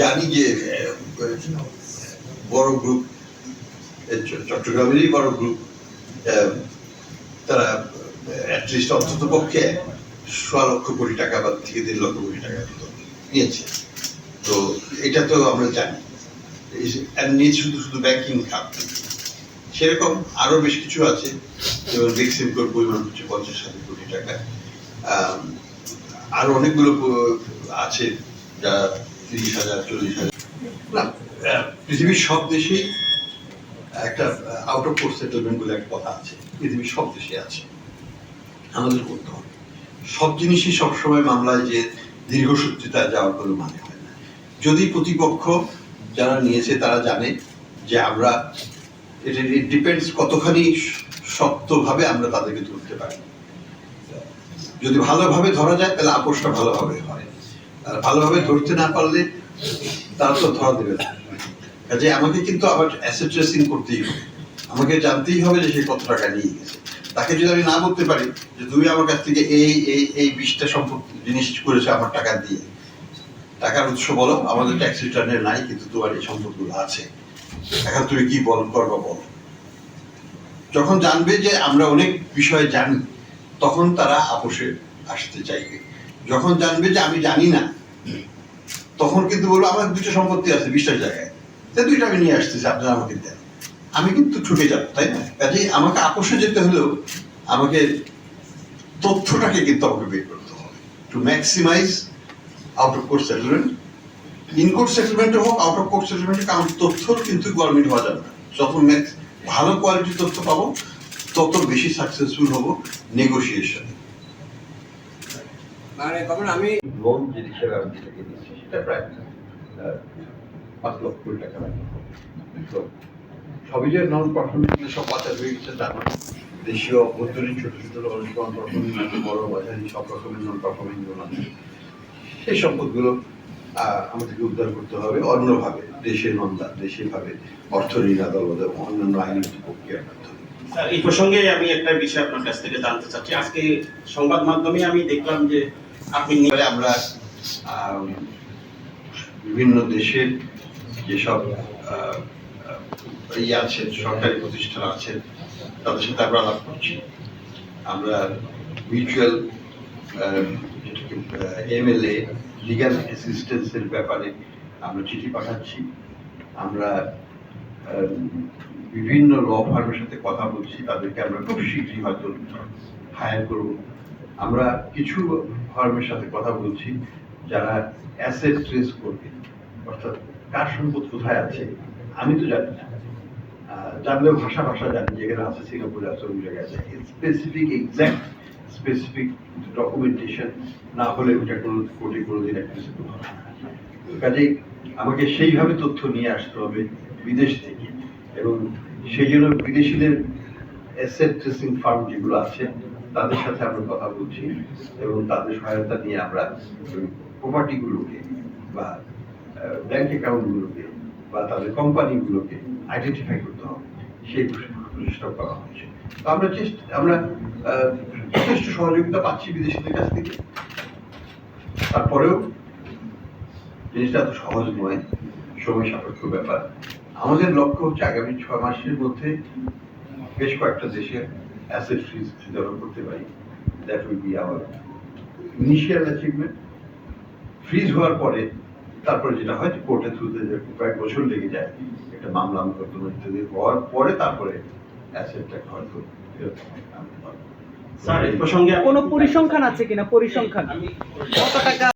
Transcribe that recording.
জানি যে বড় গ্রুপ চট্টগ্রামেরই বড় গ্রুপ তারা অ্যাটলিস্ট অন্তত পক্ষে সোয়া লক্ষ কোটি টাকা বা থেকে দেড় লক্ষ কোটি টাকা নিয়েছে। তো এটা তো আমরা জানি। নিয়ে শুধু শুধু ব্যাংকিং খাত সেরকম আরও বেশ কিছু আছে যেমন বেক্সিমকোর পরিমাণ হচ্ছে পঞ্চাশ ষাট কোটি টাকা। আম, আরও অনেকগুলো আছে যা তিরিশ হাজার, চল্লিশ হাজার। পৃথিবীর সব দেশেই একটা আউট অফ কোর্ট সেটেলমেন্ট বলে একটা কথা আছে। পৃথিবীর সব দেশে আছে। আমাদের করতে হবে। সব জিনিসই সবসময় মামলায় যে দীর্ঘসূত্রিতায় যাওয়ার কোনো মানে হয় না। যদি প্রতিপক্ষ যারা নিয়েছে, তারা জানে যে আমরা এটা ডিপেন্ডস কতখানি শক্তভাবে আমরা তাদেরকে ধরতে পারি। যদি ভালোভাবে ধরা যায়, তাহলে আপোষটা ভালোভাবে হয়। আর ভালোভাবে ধরতে না পারলে তারা তো ধরা দেবে না। কাজে আমাকে কিন্তু আবার অ্যাসেট ট্রেসিং করতেই হবে। আমাকে জানতেই হবে যে সে কত টাকা নিয়ে গেছে। তাকে যদি আমি না বলতে পারি যে তুমি আমার কাছ থেকে এই এই এই বিশটা সম্পত্তি জিনিস করেছ আমার টাকা দিয়ে, টাকার উৎস বলো, আমাদের ট্যাক্স রিটার্নে নাই, কিন্তু তোমার এই সম্পদগুলো আছে। এখন তুমি কি বল, করবা বলো। যখন জানবে যে আমরা অনেক বিষয়ে জানি, তখন তারা আপোষে আসতে চাইবে। যখন জানবে যে আমি জানি না তখন কিন্তু বলব আমার দুটো সম্পত্তি আছে বিশটা জায়গায়। তা দুইটা আমি নিয়ে আসতেছি, আপনারা আমাকে দেন। আমি কিন্তু ঠকে যাব, তাই না? কাজেই আমাকে আপোষে যেতে হলেও আমাকে তথ্যটাকে কিন্তু আমাকে বের করতে হবে। To maximise out of court settlement in court সেটেলমেন্টে হোক আউট অফ কোর্ট সেটেলমেন্টে কারণ তথ্য কিন্তু গভর্নমেন্ট হওয়া যাবে না। যত ভালো কোয়ালিটির তথ্য পাবো, তত বেশি সাকসেসফুল হব নেগোসিয়েশনে মানে কখন আমি লোন যে হিসেবে আমি যেটাকে দিচ্ছি, সেটা প্রায় পাঁচ লক্ষ কোটি টাকা তো সবই যে নন পারফর্মিং সব বাচ্চা হয়ে গেছে তা নয়। দেশীয় অভ্যন্তরীণ ছোট ছোট নন পারফর্মিং আছে বড়, বাজারি, সব রকমের নন পারফর্মিং লোন আছে সেই সম্পদগুলো আমাদেরকে উদ্ধার করতে হবে অন্যভাবে দেশের নন্দা দেশে ভাবে অর্থ ঋণ, আদালত এবং অন্যান্য আইনি প্রক্রিয়ার মাধ্যমে এই প্রসঙ্গে আমি একটা বিষয় আপনার কাছ থেকে জানতে চাচ্ছি। আজকে সংবাদ মাধ্যমে আমি দেখলাম যে আপনি আমরা আম, বিভিন্ন দেশের যেসব ইয়ে আছেন সরকারি প্রতিষ্ঠান আছেন তাদের সাথে আমরা আলাপ করছি। আমরা মিউচুয়াল এমএলএ লিগ্যাল অ্যাসিস্ট্যান্সের ব্যাপারে আমরা চিঠি পাঠাচ্ছি। আমরা আম, বিভিন্ন ল ফার্মের সাথে কথা বলছি, তাদেরকে আমরা খুব শীঘ্রই হয়তো হায়ার করব। আমরা কিছু ফার্মের সাথে কথা বলছি, যারা অ্যাসেট ট্রেস করবে। অর্থাৎ কার সম্পদ কোথায় আছে, আমি তো জানি না। জানলেও ভাষা ভাষা জানি, যেখানে আছে সিঙ্গাপুরে আছে, ওই জায়গায় আছে। স্পেসিফিক এক্সাক্ট স্পেসিফিক ডকুমেন্টেশন না হলে ওটা কোনো কোর্টে কোনোদিন অ্যাক্সেসিবল হবে কাজেই আমাকে সেইভাবে তথ্য নিয়ে আসতে হবে বিদেশ থেকে। এবং সেই জন্য বিদেশিদের অ্যাসেট ট্রেসিং ফার্ম যেগুলো আছে, তাদের সাথে আমরা কথা বলছি এবং তাদের সহায়তা নিয়ে আমরা প্রপার্টিগুলোকে বা ব্যাংক অ্যাকাউন্টগুলোকে বা তাদের কোম্পানিগুলোকে আইডেন্টিফাই করতে হবে। সেই প্রচেষ্টা করা হচ্ছে তো আমরা চেষ্টা আমরা যথেষ্ট সহযোগিতা পাচ্ছি বিদেশিদের কাছ থেকে। তারপরেও জিনিসটা এত সহজ নয়, সময় সাপেক্ষ ব্যাপার। আমাদের লক্ষ্য হচ্ছে আগামী ছয় মাসের মধ্যে বেশ কয়েকটা দেশে অ্যাসেট ফ্রিজ বিতরণ করতে পারি। That will be our initial achievement fridge হওয়ার পরে তারপরে যেটা হয় কোর্টে থ্রুতে কয়েক বছর লেগে যায় একটা মামলা মোকদ্দমা ইত্যাদি হওয়ার পরে তারপরে অ্যাসেটটাকে হয়তো ফেরত স্যার এই প্রসঙ্গে কোনো পরিসংখ্যান আছে কিনা? পরিসংখ্যান। কত টাকা